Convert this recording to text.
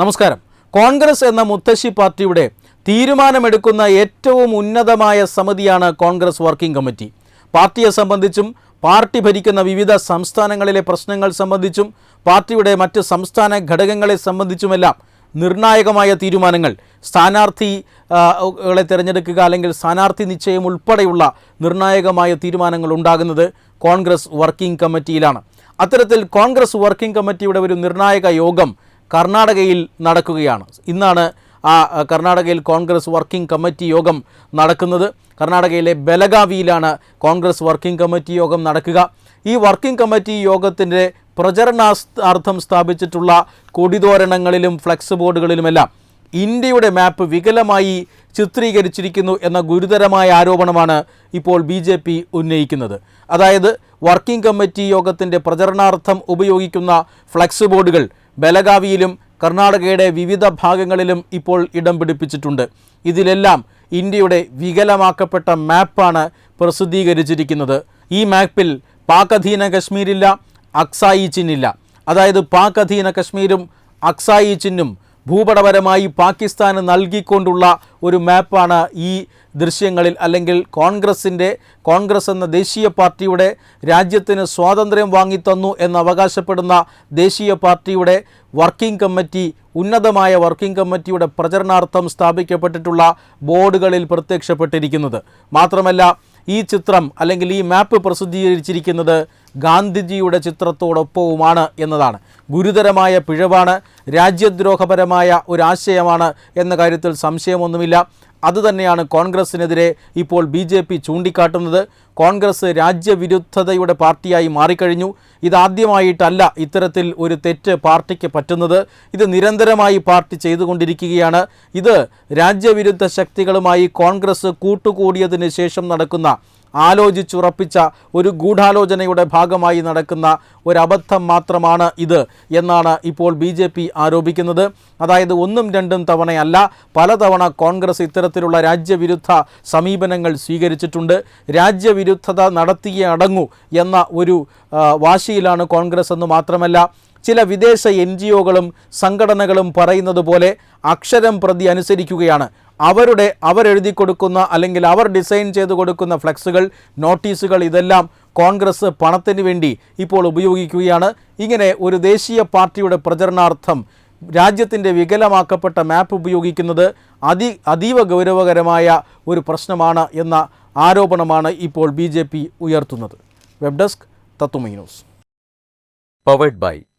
നമസ്കാരം. കോൺഗ്രസ് എന്ന മുത്തശ്ശി പാർട്ടിയുടെ തീരുമാനമെടുക്കുന്ന ഏറ്റവും ഉന്നതമായ സമിതിയാണ് കോൺഗ്രസ് വർക്കിംഗ് കമ്മിറ്റി. പാർട്ടിയെ സംബന്ധിച്ചും പാർട്ടി ഭരിക്കുന്ന വിവിധ സംസ്ഥാനങ്ങളിലെ പ്രശ്നങ്ങൾ സംബന്ധിച്ചും പാർട്ടിയുടെ മറ്റ് സംസ്ഥാന ഘടകങ്ങളെ സംബന്ധിച്ചുമെല്ലാം നിർണായകമായ തീരുമാനങ്ങൾ. സ്ഥാനാർത്ഥി കളെ തിരഞ്ഞെടുക്കുക അല്ലെങ്കിൽ സ്ഥാനാർത്ഥി നിശ്ചയം ഉൾപ്പെടെയുള്ള നിർണായകമായ തീരുമാനങ്ങൾ ഉണ്ടാകുന്നത് കോൺഗ്രസ് വർക്കിംഗ് കമ്മിറ്റിയിലാണ്. അത്തരത്തിൽ കോൺഗ്രസ് വർക്കിംഗ് കമ്മിറ്റിയുടെ ഒരു നിർണായക യോഗം കർണാടകയിൽ നടക്കുകയാണ്. ഇന്നാണ് ആ കർണാടകയിൽ കോൺഗ്രസ് വർക്കിംഗ് കമ്മിറ്റി യോഗം നടക്കുന്നത്. കർണാടകയിലെ ബലഗാവിയിലാണ് കോൺഗ്രസ് വർക്കിംഗ് കമ്മിറ്റി യോഗം നടക്കുക. ഈ വർക്കിംഗ് കമ്മിറ്റി യോഗത്തിന്റെ പ്രചരണാർത്ഥം സ്ഥാപിച്ചിട്ടുള്ള കൊടിതോരണങ്ങളിലും ഫ്ലെക്സ് ബോർഡുകളിലുമെല്ലാം ഇന്ത്യയുടെ മാപ്പ് വികലമായി ചിത്രീകരിച്ചിരിക്കുന്നു എന്ന ഗുരുതരമായ ആരോപണമാണ് ഇപ്പോൾ ബി ജെ പി ഉന്നയിക്കുന്നത്. അതായത് വർക്കിംഗ് കമ്മിറ്റി യോഗത്തിന്റെ പ്രചരണാർത്ഥം ഉപയോഗിക്കുന്ന ഫ്ലെക്സ് ബോർഡുകൾ ബലഗാവിയിലും കർണാടകയുടെ വിവിധ ഭാഗങ്ങളിലും ഇപ്പോൾ ഇടം പിടിപ്പിച്ചിട്ടുണ്ട്. ഇതിലെല്ലാം ഇന്ത്യയുടെ വികലമാക്കപ്പെട്ട മാപ്പാണ് പ്രസിദ്ധീകരിച്ചിരിക്കുന്നത്. ഈ മാപ്പിൽ പാക് അധീന കശ്മീരില്ല അക്സായി ചിന്നില്ല. അതായത് പാക് അധീന കശ്മീരും അക്സായി ചിന്നും ഭൂപടപരമായി പാകിസ്ഥാന് നൽകിക്കൊണ്ടുള്ള ഒരു മാപ്പാണ് ഈ ദൃശ്യങ്ങളിൽ അല്ലെങ്കിൽ കോൺഗ്രസിന്റെ കോൺഗ്രസ് എന്ന ദേശീയ പാർട്ടിയുടെ രാജ്യത്തിന് സ്വാതന്ത്ര്യം വാങ്ങിത്തന്നു എന്ന് അവകാശപ്പെടുന്ന ദേശീയ പാർട്ടിയുടെ വർക്കിംഗ് കമ്മിറ്റി ഉന്നതമായ വർക്കിംഗ് കമ്മിറ്റിയുടെ പ്രചരണാർത്ഥം സ്ഥാപിക്കപ്പെട്ടിട്ടുള്ള ബോർഡുകളിൽ പ്രത്യക്ഷപ്പെട്ടിരിക്കുന്നത്. മാത്രമല്ല ഈ ചിത്രം അല്ലെങ്കിൽ ഈ മാപ്പ് പ്രസിദ്ധീകരിച്ചിരിക്കുന്നത് ഗാന്ധിജിയുടെ ചിത്രത്തോടൊപ്പവുമാണ് എന്നതാണ്. ഗുരുതരമായ പിഴവാണ് രാജ്യദ്രോഹപരമായ ഒരു ആശയമാണ് എന്ന കാര്യത്തിൽ സംശയമൊന്നുമില്ല. അതുതന്നെയാണ് കോൺഗ്രസിനെതിരെ ഇപ്പോൾ ബി ജെ പി ചൂണ്ടിക്കാട്ടുന്നത്. കോൺഗ്രസ് രാജ്യവിരുദ്ധതയുടെ പാർട്ടിയായി മാറിക്കഴിഞ്ഞു. ഇതാദ്യമായിട്ടല്ല ഇത്തരത്തിൽ ഒരു തെറ്റ് പാർട്ടിക്ക് പറ്റുന്നത്. ഇത് നിരന്തരമായി പാർട്ടി ചെയ്തുകൊണ്ടിരിക്കുകയാണ്. ഇത് രാജ്യവിരുദ്ധ ശക്തികളുമായി കോൺഗ്രസ് കൂട്ടുകൂടിയതിന് ശേഷം നടക്കുന്ന ആലോചിച്ചുറപ്പിച്ച ഒരു ഗൂഢാലോചനയുടെ ഭാഗമായി നടക്കുന്ന ഒരബദ്ധം മാത്രമാണ് ഇത് എന്നാണ് ഇപ്പോൾ ബി ജെ പി ആരോപിക്കുന്നത്. അതായത് ഒന്നും രണ്ടും തവണയല്ല പലതവണ കോൺഗ്രസ് ഇത്തരത്തിലുള്ള രാജ്യവിരുദ്ധ സമീപനങ്ങൾ സ്വീകരിച്ചിട്ടുണ്ട്. രാജ്യവിരുദ്ധത നടത്തിയേ അടങ്ങൂ എന്ന ഒരു വാശിയിലാണ് കോൺഗ്രസ് എന്ന് മാത്രമല്ല ചില വിദേശ എൻ ജി ഒകളും സംഘടനകളും പറയുന്നത് പോലെ അക്ഷരം പ്രതി അനുസരിക്കുകയാണ്. അവരുടെ അവരെഴുതി കൊടുക്കുന്ന അല്ലെങ്കിൽ അവർ ഡിസൈൻ ചെയ്ത് കൊടുക്കുന്ന ഫ്ലെക്സുകൾ നോട്ടീസുകൾ ഇതെല്ലാം കോൺഗ്രസ് പണത്തിന് വേണ്ടി ഇപ്പോൾ ഉപയോഗിക്കുകയാണ്. ഇങ്ങനെ ഒരു ദേശീയ പാർട്ടിയുടെ പ്രചരണാർത്ഥം രാജ്യത്തിന്റെ വികലമാക്കപ്പെട്ട മാപ്പ് ഉപയോഗിക്കുന്നത് അതി അതീവ ഗൗരവകരമായ ഒരു പ്രശ്നമാണ് എന്ന ആരോപണമാണ് ഇപ്പോൾ ബി ഉയർത്തുന്നത്. വെബ് ഡെസ്ക് തത്തുമൈ news.